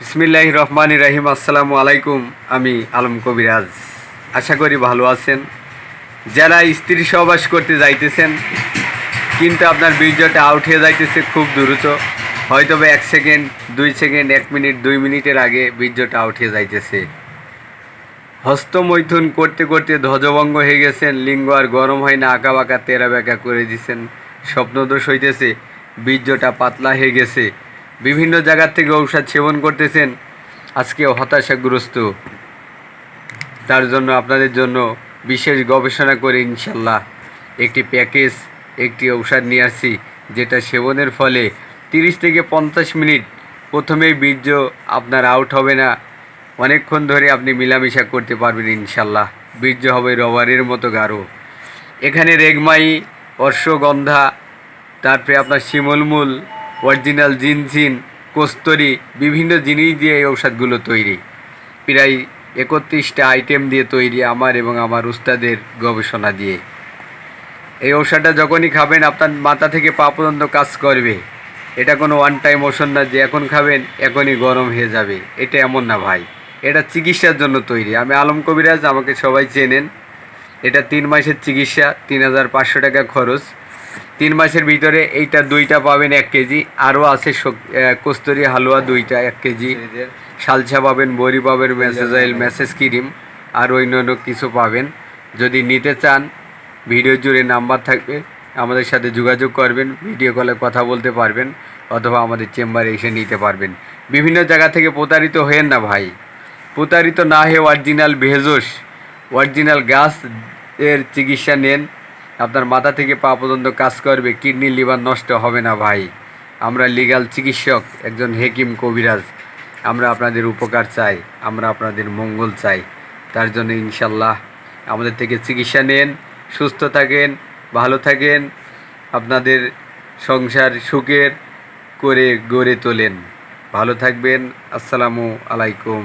বিসমিল্লাহ রহমান রাহিম, আসসালামু আলাইকুম। আমি আলম কবিরাজ। আশা করি ভালো আছেন। যারা স্ত্রী সহবাস করতে যাইতেছেন, কিন্তু আপনার বীর্যটা আউট হয়ে যাইতেছে খুব দ্রুত হয়তো বা এক সেকেন্ড, দুই সেকেন্ড, এক মিনিট, দুই মিনিটের আগে বীর্যটা আউট হয়ে যাইতেছে। হস্তমৈথুন করতে করতে ধ্বজভঙ্গ হয়ে গেছেন, লিঙ্গ আর গরম হয় না আঁকা বাঁকা তেরা বেঁকা করে দিছেন। স্বপ্নদোষ হইতেছে, বীর্যটা পাতলা হয়ে গেছে। বিভিন্ন জায়গার থেকে ঔষধ সেবন করতেছেন। আজকে হতাশাগ্রস্ত। তার জন্য আপনাদের জন্য বিশেষ গবেষণা করে ইনশাল্লাহ একটি প্যাকেজ, একটি ঔষধ নিয়ে আসছি, যেটা সেবনের ফলে তিরিশ থেকে পঞ্চাশ মিনিট প্রথমেই বীর্য আপনার আউট হবে না। অনেকক্ষণ ধরে আপনি মিলামিশা করতে পারবেন ইনশাল্লাহ। বীর্য হবে রবারের মতো গাঢ়। এখানে রেগমাই, অশ্বগন্ধা, তারপরে আপনার শিমলমূল অরিজিনাল জিনজিন কস্তরি, বিভিন্ন জিনিস দিয়ে এই ঔষধগুলো তৈরি। প্রায় একত্রিশটা আইটেম দিয়ে তৈরি আমার এবং আমার উস্তাদের গবেষণা দিয়ে। এই ঔষধটা যখনই খাবেন, আপনার মাথা থেকে পা পর্যন্ত কাজ করবে। এটা কোনো ওয়ান টাইম ওষুধ না, যে এখন খাবেন, এখনই গরম হয়ে যাবে। এটা এমন না ভাই। এটা চিকিৎসার জন্য তৈরি। আমি আলম কবিরাজ, আমাকে সবাই চেনেন। এটা তিন মাসের চিকিৎসা, তিন হাজার পাঁচশো টাকা খরচ। তিন মাসের ভিতরে এইটা দুইটা পাবেন এক কেজি। আরও আছে কস্তুরি হালুয়া দুইটা এক কেজি। সালসা পাবেন বড়ি পাবেন মেসেজ অয়েল মেসেজ ক্রিম আর অন্যান্য কিছু পাবেন। যদি নিতে চান ভিডিও জুড়ে নাম্বার থাকবে আমাদের সাথে যোগাযোগ করবেন ভিডিও কলে কথা বলতে পারবেন অথবা আমাদের চেম্বারে এসে নিতে পারবেন। বিভিন্ন জায়গা থেকে প্রতারিত হয়েন না ভাই। প্রতারিত না হয়ে অরিজিনাল ভেজস অরিজিনাল গাছ এর চিকিৎসা নেন আপনার মাথা থেকে পা পর্যন্ত কাজ করবে, কিডনি, লিভার নষ্ট হবে না ভাই। আমরা লিগাল চিকিৎসক, একজন হেকিম কবিরাজ। আমরা আপনাদের উপকার চাই, আমরা আপনাদের মঙ্গল চাই। তার জন্য ইনশাল্লাহ আমাদের থেকে চিকিৎসা নেন, সুস্থ থাকেন, ভালো থাকেন, আপনাদের সংসার সুখের করে গড়ে তোলেন। ভালো থাকবেন, আসসালামু আলাইকুম।